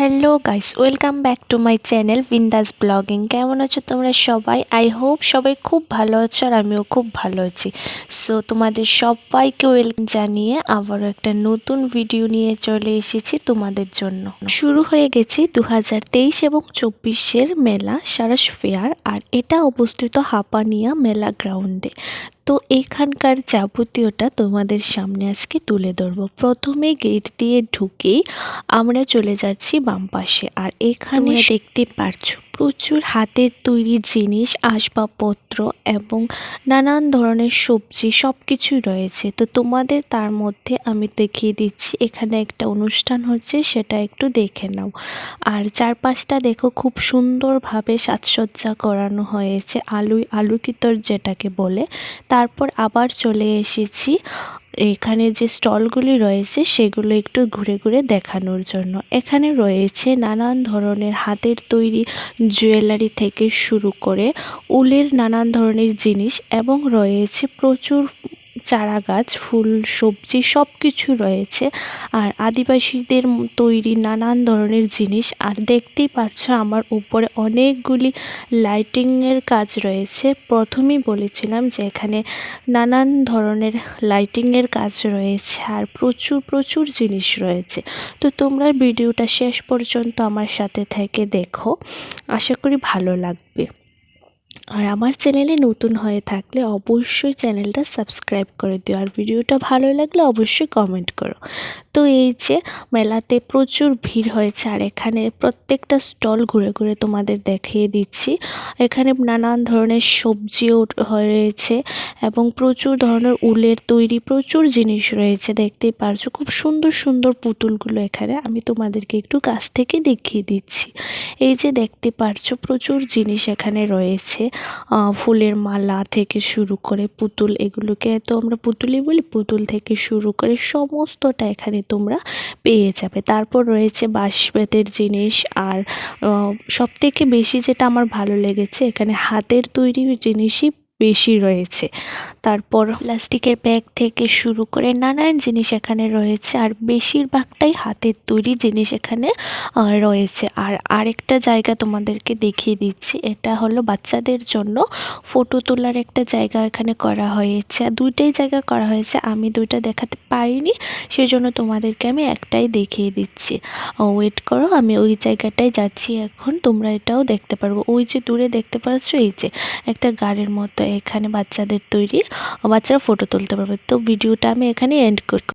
Hello guys welcome back to my channel Bindaas blogging কেমন আছো তোমরা সবাই? আই হোপ সবাই খুব ভালো আছো আর আমিও খুব ভালো আছি। সো তোমাদের সবাইকে ওয়েলকাম জানিয়ে আবারও একটা নতুন ভিডিও নিয়ে চলে এসেছি তোমাদের জন্য। শুরু হয়ে গেছে দু এবং চব্বিশের মেলা সারস ফেয়ার আর এটা অবস্থিত হাপানিয়া মেলা গ্রাউন্ডে তো এখানকার যাবতীয়টা তোমাদের সামনে আজকে তুলে ধরবো। প্রথমে গেট দিয়ে ঢুকেই আমরা চলে যাচ্ছি বাম পাশে। আর এখানে দেখতে পারছ প্রচুর হাতের তৈরি জিনিস, আসবাবপত্র এবং নানান ধরনের সবজি সব কিছু রয়েছে। তো তোমাদের তার মধ্যে আমি দেখিয়ে দিচ্ছি, এখানে একটা অনুষ্ঠান হচ্ছে, সেটা একটু দেখে নাও। আর চারপাশটা দেখো, খুব সুন্দরভাবে সাজসজ্জা করানো হয়েছে আলু আলুকিতর যেটাকে বলে। তারপর আবার চলে এসেছি। এখানে যে স্টলগুলি রয়েছে, সেগুলো একটু ঘুরে ঘুরে দেখানোর জন্য। এখানে রয়েছে নানান ধরনের হাতের তৈরি জুয়েলারি থেকে শুরু করে উলের নানান ধরনের জিনিস এবং রয়েছে প্রচুর চারা গাছ ফুল, সবজি সব কিছু রয়েছে। আর আদিবাসীদের তৈরি নানান ধরনের জিনিস। আর দেখতেই পাচ্ছ আমার উপরে অনেকগুলি লাইটিংয়ের কাজ রয়েছে। প্রথমেই বলেছিলাম যে এখানে নানান ধরনের লাইটিংয়ের কাজ রয়েছে আর প্রচুর প্রচুর জিনিস রয়েছে। তো তোমরা ভিডিওটা শেষ পর্যন্ত আমার সাথে থেকে দেখো। আশা করি ভালো লাগবে। আর আমার চ্যানেলে নতুন হয়ে থাকলে অবশ্যই চ্যানেলটা সাবস্ক্রাইব করে দিও। আর ভিডিওটা ভালো লাগলে অবশ্যই কমেন্ট করো। তো এই যে মেলাতে প্রচুর ভিড় হয়েছে, আর এখানে প্রত্যেকটা স্টল ঘুরে ঘুরে তোমাদের দেখিয়ে দিচ্ছি। এখানে নানান ধরনের সবজিও রয়েছে এবং প্রচুর ধরনের উলের তৈরি প্রচুর জিনিস রয়েছে, দেখতেই পারছ। খুব সুন্দর সুন্দর পুতুলগুলো এখানে, আমি তোমাদেরকে একটু কাছ থেকে দেখিয়ে দিচ্ছি। এই যে দেখতে পারছ, প্রচুর জিনিস এখানে রয়েছে। ফুলের মালা থেকে শুরু করে পুতুল, এগুলোকে তো আমরা পুতুলই বলি, পুতুল থেকে শুরু করে সমস্তটা এখানে তোমরা পেয়ে যাবে। তারপর রয়েছে বাঁশবেতের জিনিস আর সবথেকে বেশি যেটা আমার ভালো লেগেছে, এখানে হাতের তৈরি জিনিসই বেশি রয়েছে। তারপর প্লাস্টিকের ব্যাগ থেকে শুরু করে নানান জিনিস এখানে রয়েছে, আর বেশিরভাগটাই হাতের তৈরি জিনিস এখানে রয়েছে। আর আরেকটা জায়গা তোমাদেরকে দেখিয়ে দিচ্ছি, এটা হলো বাচ্চাদের জন্য ফটো তোলার একটা জায়গা এখানে করা হয়েছে। দুইটাই জায়গা করা হয়েছে, আমি দুইটা দেখাতে পারিনি সেই জন্য তোমাদেরকে আমি একটাই দেখিয়ে দিচ্ছি। ওয়েট করো, আমি ওই জায়গাটায় যাচ্ছি এখন, তোমরা এটাও দেখতে পারব ওই যে দূরে দেখতে পাচ্ছ, এই যে একটা গাড়ির মতো এখানে বাচ্চাদের তৈরি বাচ্চারা ফটো তুলতে পারবে। তো ভিডিওটা আমি এখানে এন্ড করি